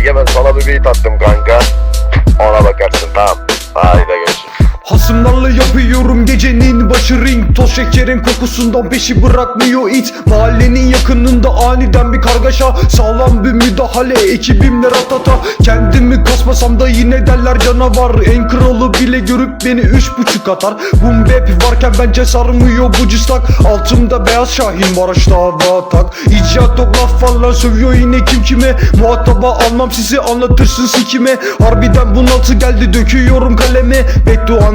Ege ben sana bir beat attım kanka. Ona bakarsın tamam. Haydi görüşürüz. Hasımlarla yapıyorum gecenin başı ring. Toz şekerin kokusundan peşi bırakmıyor it. Mahallenin yakınında aniden bir kargaşa. Sağlam bir müdahale ekibimle ratata. Kendimi kasmasam da yine derler canavar. En kralı bile görüp beni üç buçuk atar. Boom bap varken bence sarmıyor bu cıstak. Altımda beyaz şahin var aşağı hava tak. İcat laf falan sövüyor yine kim kime? Muhataba almam sizi anlatırsın sikime. Harbiden bunaltı geldi döküyorum kalemi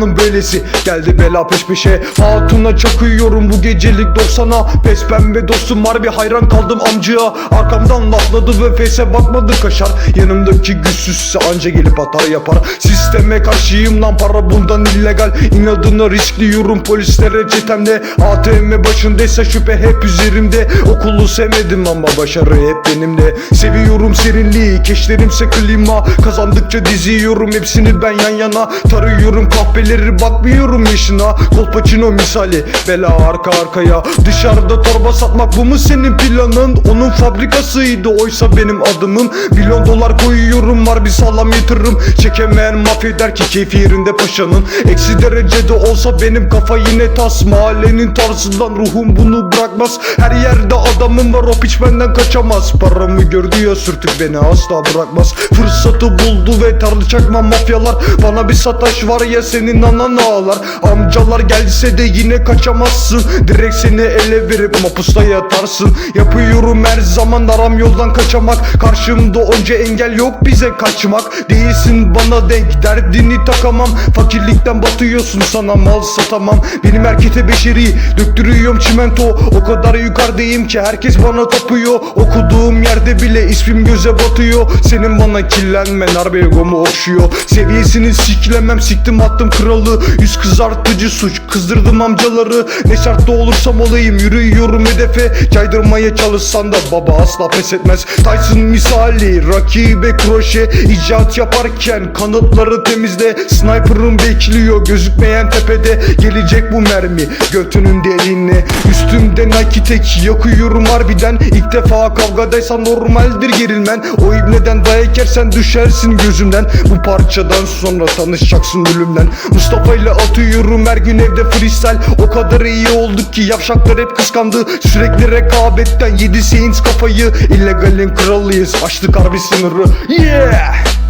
Bedduanın böylesi geldi bela peş peşe. Hatuna çakıyorum bu gecelik 90'a Pes pembe dostum harbi hayran kaldım amcaya Arkamdan lafladı ve fese bakmadı kaşar. Yanımdaki güçsüzse anca gelip hata yapar. Sisteme karşıyım lan para bundan illegal. İnadına riskliyorum polislere çetemde. ATM başındaysa şüphe hep üzerimde. Okulu sevmedim ama başarı hep benimle. Seviyorum serinliği keşlerimse klima. Kazandıkça diziyorum hepsini ben yan yana. Tarıyorum kahveleri bakmıyorum yaşına. Kolpaçino misali. Bela arka arkaya. Dışarıda torba satmak bu mu senin planın? Onun fabrikasıydı oysa benim adımım. Milyon dolar koyuyorum var bir sağlam yatırım. Çekemeyen mafya der ki keyfi yerinde paşanın. Eksi derecede olsa benim kafa yine tas. Mahallenin tarzından ruhum bunu bırakmaz. Her yerde adamım var o piç benden kaçamaz. Paramı gördü ya sürtük beni asla bırakmaz. Fırsatı buldu ve tarlı çakma mafyalar. Bana bir sataş var ya senin anan ağlar? Amcalar gelse de yine kaçamazsın. Direkt seni ele verip mapusta yatarsın. Yapıyorum her zaman aram yoldan kaçamak. Karşımda onca engel yok bize kaçmak. Değilsin bana denk derdini takamam. Fakirlikten batıyorsun sana mal satamam. Benim erkete beşeri döktürüyorum çimento. O kadar yukarıdayım ki herkes bana tapıyor. Okuduğum yerde bile ismim göze batıyor. Senin bana killenmen harbi egomu okşuyor. Seviyesini siklemem siktim attım kralı Yüz kızartıcı suç. Kızdırdım amcaları Ne şartta olursam olayım. Yürüyorum hedefe Caydırmaya çalışsan da baba asla pes etmez. Tyson misali rakibe kroşe. İcat yaparken kanıtları temizle. Sniper'ım bekliyor gözükmeyen tepede. Gelecek bu mermi götünün deliğine Üstümde Nike tek yakıyorum harbiden. İlk defa kavgadaysan normaldir gerilmen. O ibneden dayak yersen düşersin gözümden. Bu parçadan sonra tanışacaksın ölümden Mustafa ile atıyorum her gün evde freestyle. O kadar iyi olduk ki yavşaklar hep kıskandı. Sürekli rekabetten yedi Saints kafayı. İllegalin kralıyız açtık harbi sınırı. Yeah